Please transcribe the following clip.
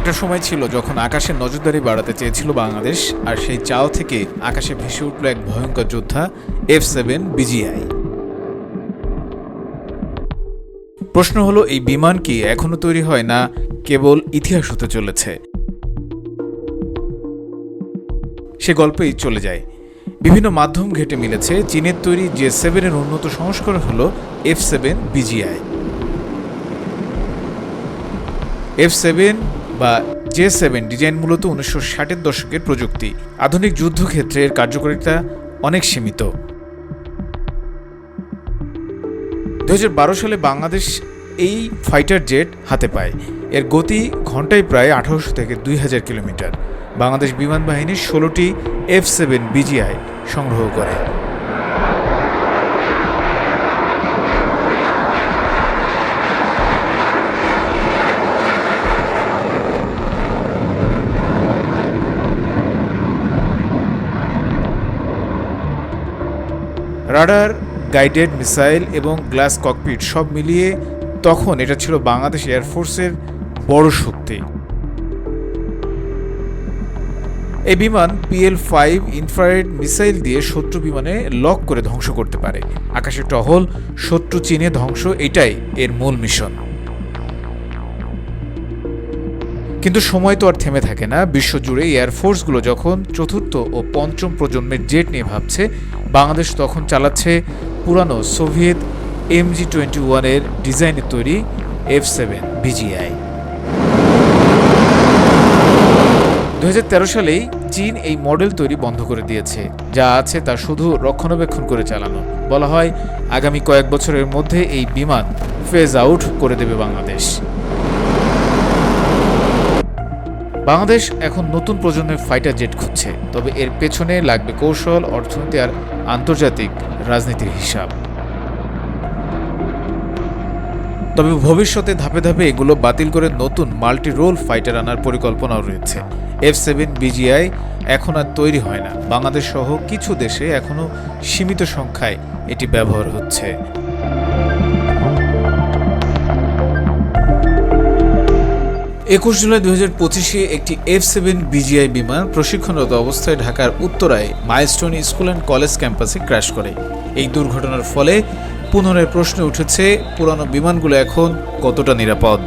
একটা সময় ছিল যখন আকাশের নজরদারি বাড়াতে চেয়েছিল বাংলাদেশ, আর সেই চাও থেকে আকাশে ভেসে উঠল এক ভয়ঙ্কর যোদ্ধা এফ সেভেন বিজিআই প্রশ্ন হলো, এই বিমান কি এখনও তৈরি হয় না কেবল ইতিহাস হতে চলেছে? সে গল্পেই চলে যায়। বিভিন্ন মাধ্যম ঘেটে মিলেছে, চীনের তৈরি জে সেভেনের উন্নত সংস্করণ হল F seven BGI F seven বা জে সেভেন ডিজাইন মূলত উনিশশো ষাটের দশকের প্রযুক্তি। আধুনিক যুদ্ধক্ষেত্রে এর কার্যকারিতা অনেক সীমিত। দুহাজার বারো সালে বাংলাদেশ এই ফাইটার জেট হাতে পায়। এর গতি ঘন্টায় প্রায় আঠারোশো থেকে দুই হাজার কিলোমিটার। বাংলাদেশ বিমান বাহিনীর ষোলোটি এফ সেভেন বিজিআই সংগ্রহ করে। রাডার, গাইডেড মিসাইল এবং গ্লাস ককপিট সব মিলিয়ে তখন এটা ছিল বাংলাদেশ এয়ারফোর্সের বড় শক্তি। এই বিমান পিএল ফাইভ ইনফ্রারেড মিসাইল দিয়ে শত্রু বিমানে লক করে ধ্বংস করতে পারে। আকাশে টহল, শত্রু চীনে ধ্বংস, এটাই এর মূল মিশন। কিন্তু সময় তো আর থেমে থাকে না। বিশ্বজুড়ে এয়ারফোর্সগুলো যখন চতুর্থ ও পঞ্চম প্রজন্মের জেট নিয়ে ভাবছে বাংলাদেশ তখন চালাচ্ছে পুরানো সোভিয়েত এমজি টোয়েন্টি ওয়ানের ডিজাইনের তৈরি এফ সেভেন বিজিআই দু সালেই চীন এই মডেল তৈরি বন্ধ করে দিয়েছে। যা আছে তা শুধু রক্ষণাবেক্ষণ করে চালানো। বলা হয়, আগামী কয়েক বছরের মধ্যে এই বিমান ফেজ আউট করে দেবে বাংলাদেশ। বাংলাদেশ এখন নতুন প্রজন্মের ফাইটার জেট খুঁজছে, তবে এর পেছনে লাগবে কৌশল, অর্থনীতি আর আন্তর্জাতিক রাজনীতির হিসাব। তবে ভবিষ্যতে ধাপে ধাপে এগুলো বাতিল করে নতুন মাল্টি রোল ফাইটার আনার পরিকল্পনাও রয়েছে। এফ সেভেন বিজিআই এখন আর তৈরি হয় না। বাংলাদেশ সহ কিছু দেশে এখনও সীমিত সংখ্যায় এটি ব্যবহার হচ্ছে। একুশ জুলাই দু হাজার পঁচিশে একটি এফ সেভেন বিজিআই বিমান প্রশিক্ষণরত অবস্থায় ঢাকার উত্তরায় মাইলস্টোন স্কুল অ্যান্ড কলেজ ক্যাম্পাসে ক্র্যাশ করে। এই দুর্ঘটনার ফলে পুনরায় প্রশ্ন উঠেছে, পুরানো বিমানগুলো এখন কতটা নিরাপদ?